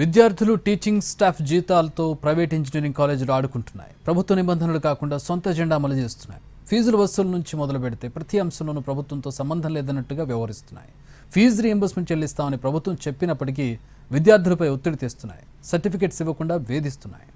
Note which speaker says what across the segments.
Speaker 1: విద్యార్థులు teaching staff జీతాలతో private engineering కాలేజీలు ఆడుకుంటున్నాయి. ప్రభుత్వ నిబంధనలు కాకుండా సొంత జెండా అమలు చేస్తున్నాయి. ఫీజుల వసూలు నుంచి మొదలు పెడితే ప్రతి అంశంలోనూ ప్రభుత్వంతో సంబంధం లేదన్నట్టుగా వ్యవహరిస్తున్నాయి. ఫీజు రీఎంబర్స్మెంట్ చెల్లిస్తామని ప్రభుత్వం చెప్పినప్పటికీ విద్యార్థులపై ఒత్తిడి తెస్తున్నాయి. సర్టిఫికెట్స్ ఇవ్వకుండా వేధిస్తున్నాయి.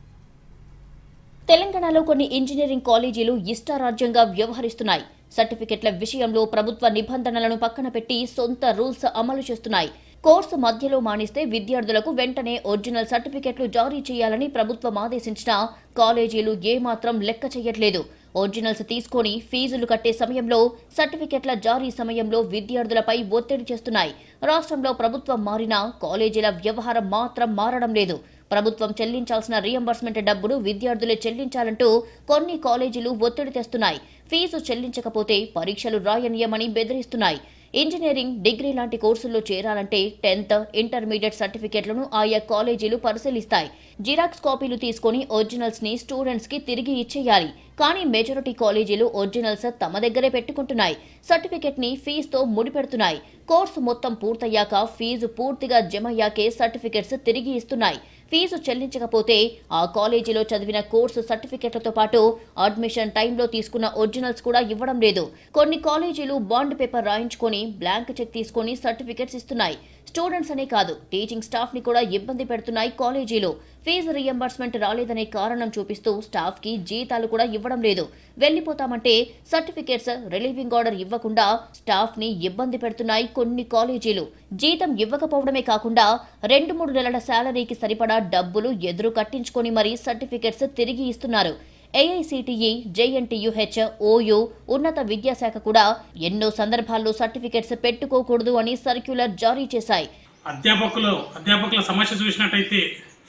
Speaker 2: తెలంగాణలో కొన్ని ఇంజనీరింగ్ కాలేజీలు ఇష్టారాజ్యంగా వ్యవహరిస్తున్నాయి. సర్టిఫికెట్ల విషయంలో ప్రభుత్వ నిబంధనలను పక్కన పెట్టి సొంత రూల్స్ అమలు చేస్తున్నాయి. కోర్సు మధ్యలో మానిస్తే విద్యార్థులకు వెంటనే ఒరిజినల్ సర్టిఫికెట్లు జారీ చేయాలని ప్రభుత్వం ఆదేశించినా కాలేజీలు ఏమాత్రం లెక్క చేయట్లేదు. ఒరిజినల్స్ తీసుకొని ఫీజులు కట్టే సమయంలో సర్టిఫికెట్ల జారీ సమయంలో విద్యార్థులపై ఒత్తిడి చేస్తున్నాయి. రాష్ట్రంలో ప్రభుత్వం మారినా కాలేజీల వ్యవహారం మాత్రం మారడం లేదు. ప్రభుత్వం చెల్లించాల్సిన రీఎంబర్స్మెంట్ డబ్బులు విద్యార్థులే చెల్లించాలంటూ కొన్ని కాలేజీలు ఒత్తిడి తెస్తున్నాయి. ఫీజు చెల్లించకపోతే పరీక్షలు రాయనీయమని బెదిరిస్తున్నాయి. ఇంజనీరింగ్ డిగ్రీ లాంటి కోర్సుల్లో చేరాలంటే టెన్త్ ఇంటర్మీడియట్ సర్టిఫికెట్లను ఆయా కాలేజీలు పరిశీలిస్తాయి. జిరాక్స్ కాపీలు తీసుకొని ఒరిజినల్స్ని స్టూడెంట్స్కి తిరిగి ఇచ్చేయాలి. కానీ మెజారిటీ కాలేజీలు ఒరిజినల్స్ తమ దగ్గరే పెట్టుకుంటున్నాయి. సర్టిఫికెట్ని ఫీజుతో ముడిపెడుతున్నాయి. కోర్సు మొత్తం పూర్తయ్యాక ఫీజు పూర్తిగా జమయ్యాకే సర్టిఫికెట్స్ తిరిగి ఇస్తున్నాయి. ఫీజు చెల్లించకపోతే ఆ కాలేజీలో చదివిన కోర్సు సర్టిఫికెట్లతో పాటు అడ్మిషన్ టైంలో తీసుకున్న ఒరిజినల్స్ కూడా ఇవ్వడం లేదు. కొన్ని కాలేజీలు బాండ్ పేపర్ రాయించుకొని బ్లాంక్ చెక్ తీసుకొని సర్టిఫికెట్స్ ఇస్తున్నాయి. స్టూడెంట్స్ అనే కాదు టీచింగ్ స్టాఫ్ని కూడా ఇబ్బంది పెడుతున్నాయి కాలేజీలు. ఫీజు రీఎంబర్స్మెంట్ రాలేదనే కారణం చూపిస్తూ స్టాఫ్కి జీతాలు కూడా ఇవ్వడం లేదు. వెళ్ళిపోతామంటే సర్టిఫికేట్స్ రిలీవింగ్ ఆర్డర్ ఇవ్వకుండా స్టాఫ్ని ఇబ్బంది పెడుతున్నాయి కొన్ని కాలేజీలు. జీతం ఇవ్వకపోవడమే కాకుండా రెండు మూడు నెలల శాలరీకి సరిపడా డబ్బులు ఎదురు కట్టించుకొని మరీ సర్టిఫికేట్స్ తిరిగి ఇస్తున్నారు. ఏఐసిటిఈ జేఎన్టీయుహెచ్ ఓయూ ఉన్నత విద్యాశాఖ కూడా ఎన్నో సందర్భాల్లో సర్టిఫికెట్స్ పెట్టుకోకూడదు అని సర్క్యులర్ జారీ చేశాయి.
Speaker 3: అధ్యాపకులు అధ్యాపకుల సమస్య చూసినట్టయితే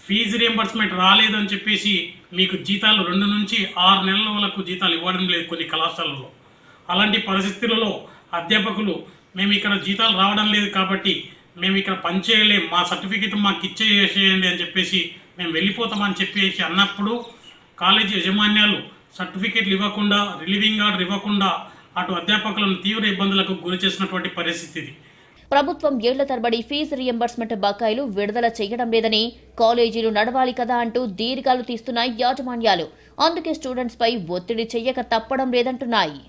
Speaker 3: ఫీజు రియంబర్స్మెంట్ రాలేదని చెప్పేసి మీకు జీతాలు రెండు నుంచి ఆరు నెలల వరకు జీతాలు ఇవ్వడం లేదు కొన్ని కళాశాలలో అలాంటి పరిస్థితులలో అధ్యాపకులు మేము ఇక్కడ జీతాలు రావడం లేదు కాబట్టి మేము ఇక్కడ పనిచేయలేం మా సర్టిఫికేట్ మాకు ఇచ్చేసేయండి అని చెప్పేసి మేము వెళ్ళిపోతామని చెప్పేసి అన్నప్పుడు కాలేజీ యజమాన్యాలు సర్టిఫికేట్లు ఇవ్వకుండా రిలీవింగ్ ఆర్డర్ ఇవ్వకుండా అటు అధ్యాపకులను తీవ్ర ఇబ్బందులకు గురి చేసినటువంటి పరిస్థితి
Speaker 2: ప్రభుత్వం ఏళ్ళ తరబడి ఫీజు రియంబర్స్మెంట్ బకాయిలు విడుదల చేయడం లేదని కాలేజీలు నడవాలి కదా అంటూ దీర్ఘాలు తీస్తున్నాయి యాజమాన్యాలు. అందుకే స్టూడెంట్స్పై ఒత్తిడి చేయక తప్పడం లేదంటున్నాయి.